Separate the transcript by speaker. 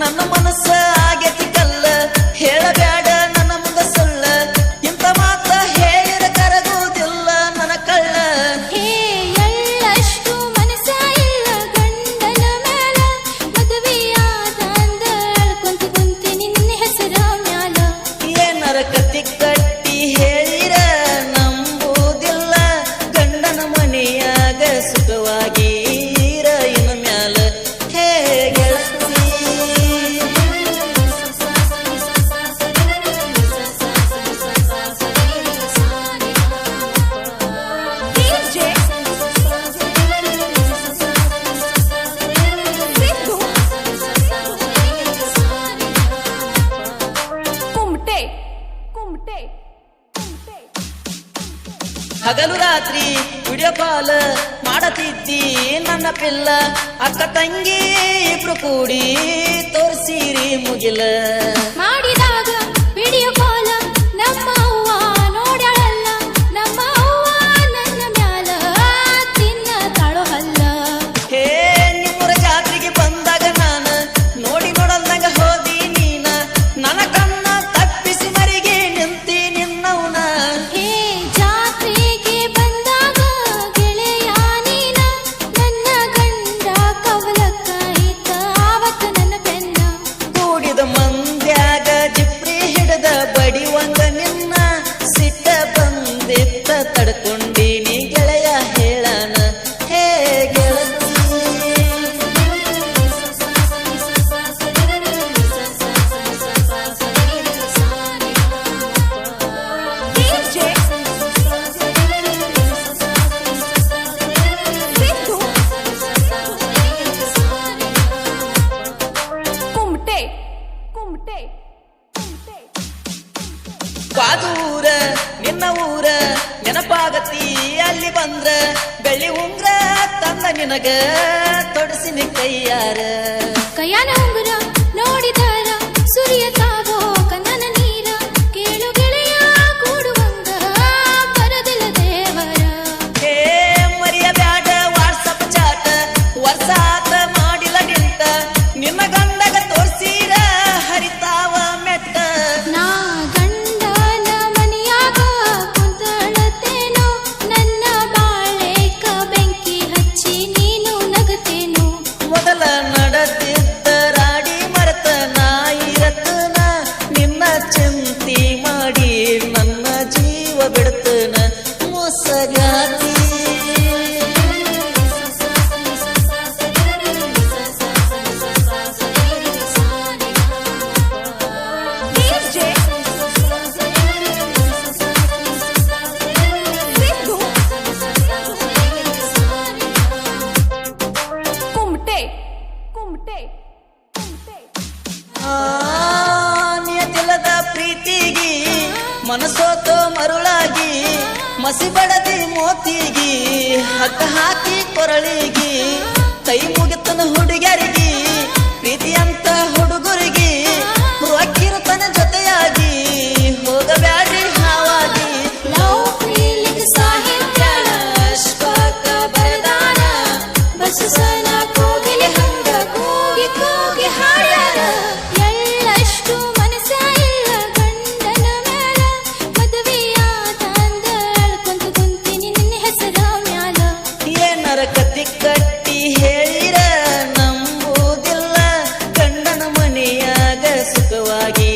Speaker 1: ನನ್ನ ಮನಸ್ಸ ಆಗೇತಿ ಕಲ್ಲ. ಹೇಳಬೇಡ ನನ್ನ ಮುಂದ ಸುಳ್ಳ ಇಂತ ಮಾತ ಹೇಳಿದ ಕರಗುವುದಿಲ್ಲ ನನ್ನ ಕಳ್ಳ.
Speaker 2: ಹೇ ಎಳ್ಳಷ್ಟು ಮನಸ್ಸ ಇಲ್ಲ ಗಂಡನ ಮ್ಯಾಲ. ಮದುವೆಯಾದ ಅಂದ ಕುಂತು ಕುಂತಿ ನಿನ್ನ ಹೆಸರ ಮ್ಯಾಲ. ಏ ನರಕ ತಿಕ್ಕಳ
Speaker 1: ಹಗಲು ರಾತ್ರಿ ವಿಡಿಯೋ ಕಾಲ್ ಮಾಡತಿದ್ದಿ ನನ್ನ ಪಿಲ್ಲ. ಅಕ್ಕ ತಂಗಿ ಇಬ್ರು ಕೂಡಿ ತೋರಿಸಿರಿ ಮುಗಿಲ.
Speaker 2: ದೂರ ನಿನ್ನ
Speaker 1: ಊರ ನೆನಪಾಗತಿ ಅಲ್ಲಿ ಬಂದ್ರ. ಬೆಳ್ಳಿ ಉಂಗ್ರ ತಂದ ನಿನಗ ತೊಡಸಿನಿ ಕೈಯಾರ.
Speaker 2: ಕೈಯಾನ
Speaker 1: ನಿಯತಿಲ್ಲದ ಪ್ರೀತಿಗಿ ಮನಸೋತು ಮರುಳಾಗಿ ಮಸಿ ಬಡದಿ ಮೋತಿಗಿ ಹಕ್ಕ ಹಾಕಿ ಕೊರಳಿಗಿ ಕೈ ಮುಗಿತನ ಹುಡುಗರಿಗೆ yola